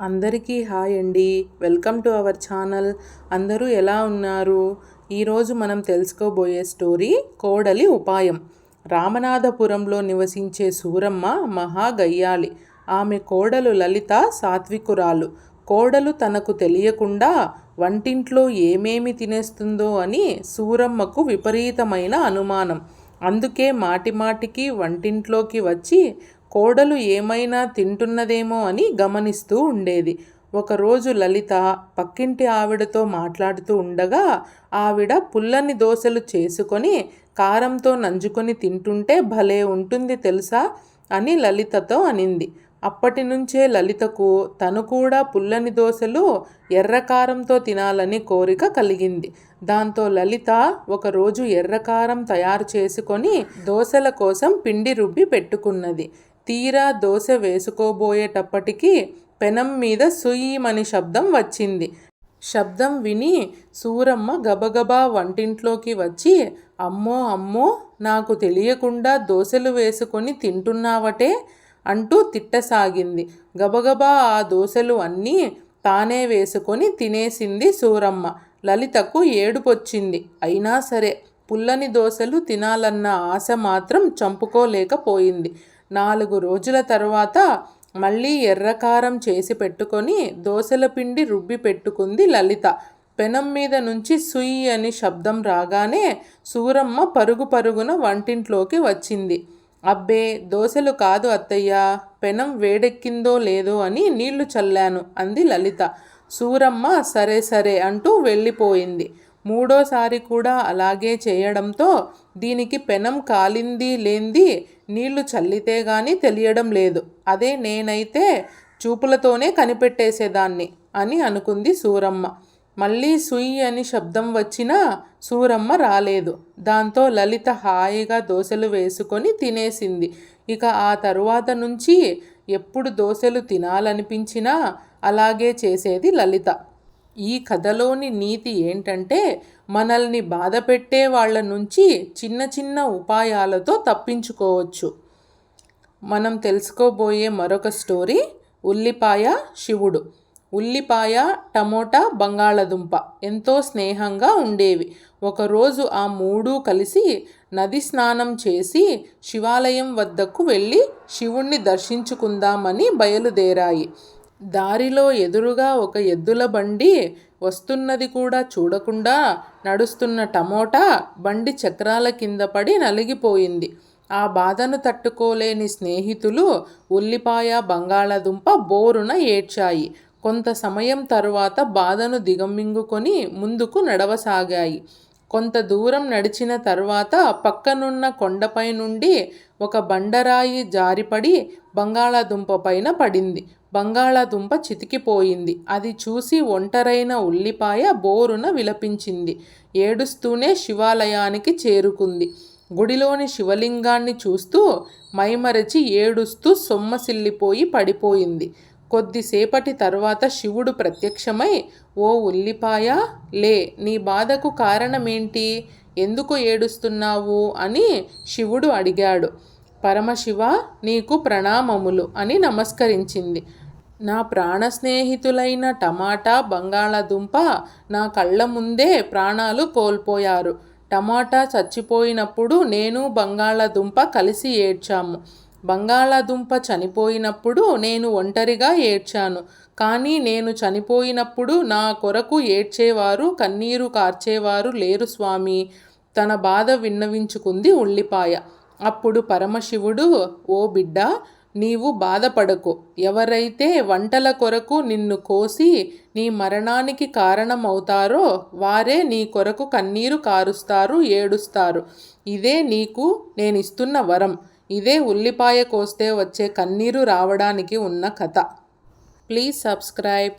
అందరికీ హాయ్ అండి. Welcome to our channel. అందరూ ఎలా ఉన్నారు? ఈరోజు మనం తెలుసుకోబోయే స్టోరీ కోడలి ఉపాయం. రామనాథపురంలో నివసించే సూరమ్మ మహాగయ్యాలి. ఆమె కోడలు లలిత సాత్వికురాలు. కోడలు తనకు తెలియకుండా వంటింట్లో ఏమేమి తినేస్తుందో అని సూరమ్మకు విపరీతమైన అనుమానం. అందుకే మాటిమాటికి వంటింట్లోకి వచ్చి కోడలు ఏమైనా తింటున్నదేమో అని గమనిస్తూ ఉండేది. ఒకరోజు లలిత పక్కింటి ఆవిడతో మాట్లాడుతూ ఉండగా ఆవిడ పుల్లని దోశలు చేసుకొని కారంతో నంజుకొని తింటుంటే భలే ఉంటుంది తెలుసా? అని లలితతో అనింది. అప్పటి నుంచే లలితకు తను కూడా పుల్లని దోశలు ఎర్రకారంతో తినాలని కోరిక కలిగింది. దాంతో లలిత ఒకరోజు ఎర్రకారం తయారు చేసుకొని దోశల కోసం పిండి రుబ్బి పెట్టుకున్నది. తీరా దోశ వేసుకోబోయేటప్పటికి పెనం మీద సుయ్యమని శబ్దం వచ్చింది. శబ్దం విని సూరమ్మ గబగబా వంటింట్లోకి వచ్చి అమ్మో అమ్మో నాకు తెలియకుండా దోశలు వేసుకొని తింటున్నావటే అంటూ తిట్టసాగింది. గబగబా ఆ దోశలు అన్నీ తానే వేసుకొని తినేసింది సూరమ్మ. లలితకు ఏడుపొచ్చింది. అయినా సరే పుల్లని దోశలు తినాలన్న ఆశ మాత్రం చంపుకోలేకపోయింది. నాలుగు రోజుల తర్వాత మళ్ళీ ఎర్రకారం చేసి పెట్టుకొని దోశల పిండి రుబ్బి పెట్టుకుంది లలిత. పెనం మీద నుంచి సుయ్యి అని శబ్దం రాగానే సూరమ్మ పరుగు పరుగున వంటింట్లోకి వచ్చింది. అబ్బే దోశలు కాదు అత్తయ్య పెనం వేడెక్కిందో లేదో అని నీళ్ళు చల్లాను అంది లలిత. సూరమ్మ సరే సరే అంటూ వెళ్ళిపోయింది. మూడోసారి కూడా అలాగే చేయడంతో దీనికి పెనం కాలింది లేంది నీళ్ళు చల్లితే గాని తెలియడం లేదు. అదే నేనైతే చూపులతోనే కనిపెట్టేసేదాన్ని అని అనుకుంది సూరమ్మ. మళ్ళీ సుయ్ అని శబ్దం వచ్చినా సూరమ్మ రాలేదు. దాంతో లలిత హాయిగా దోశలు వేసుకొని తినేసింది. ఇక ఆ తరువాత నుంచి ఎప్పుడు దోశలు తినాలనిపించినా అలాగే చేసేది లలిత. ఈ కథలోని నీతి ఏంటంటే మనల్ని బాధ పెట్టే వాళ్ళ నుంచి చిన్న చిన్న ఉపాయాలతో తప్పించుకోవచ్చు. మనం తెలుసుకోబోయే మరొక స్టోరీ ఉల్లిపాయ శివుడు. ఉల్లిపాయ టమోటా బంగాళదుంప ఎంతో స్నేహంగా ఉండేవి. ఒకరోజు ఆ మూడు కలిసి నది స్నానం చేసి శివాలయం వద్దకు వెళ్ళి శివుణ్ణి దర్శించుకుందామని బయలుదేరాయి. దారిలో ఎదురుగా ఒక ఎద్దుల బండి వస్తున్నది కూడా చూడకుండా నడుస్తున్న టమోటా బండి చక్రాల కింద పడి నలిగిపోయింది. ఆ బాధను తట్టుకోలేని స్నేహితులు ఉల్లిపాయ బంగాళదుంప బోరున ఏడ్చాయి. కొంత సమయం తరువాత బాధను దిగమింగుకొని ముందుకు నడవసాగాయి. కొంత దూరం నడిచిన తర్వాత పక్కనున్న కొండపై నుండి ఒక బండరాయి జారిపడి బంగాళాదుంప పైన పడింది. బంగాళాదుంప చితికిపోయింది. అది చూసి ఒంటరైన ఉల్లిపాయ బోరున విలపించింది. ఏడుస్తూనే శివాలయానికి చేరుకుంది. గుడిలోని శివలింగాన్ని చూస్తూ మైమరచి ఏడుస్తూ సొమ్మసిల్లిపోయి పడిపోయింది. కొద్దిసేపటి తర్వాత శివుడు ప్రత్యక్షమై ఓ ఉల్లిపాయ లే నీ బాధకు కారణమేంటి? ఎందుకు ఏడుస్తున్నావు? అని శివుడు అడిగాడు. పరమశివ నీకు ప్రణామములు అని నమస్కరించింది. నా ప్రాణ స్నేహితులైన టమాటా బంగాళాదుంప నా కళ్ళ ముందే ప్రాణాలు కోల్పోయారు. టమాటా చచ్చిపోయినప్పుడు నేను బంగాళాదుంప కలిసి ఏడ్చాము. బంగాళాదుంప చనిపోయినప్పుడు నేను ఒంటరిగా ఏడ్చాను. కానీ నేను చనిపోయినప్పుడు నా కొరకు ఏడ్చేవారు కన్నీరు కార్చేవారు లేరు స్వామి. తన బాధ విన్నవించుకుంది ఉల్లిపాయ. అప్పుడు పరమశివుడు ఓ బిడ్డ నీవు బాధపడకు. ఎవరైతే వంటల కొరకు నిన్ను కోసి నీ మరణానికి కారణమవుతారో వారే నీ కొరకు కన్నీరు కారుస్తారు ఏడుస్తారు. ఇదే నీకు నేనిస్తున్న వరం. ఇదే ఉల్లిపాయ కోస్తే వచ్చే కన్నీరు రావడానికి ఉన్న కథ. Please subscribe.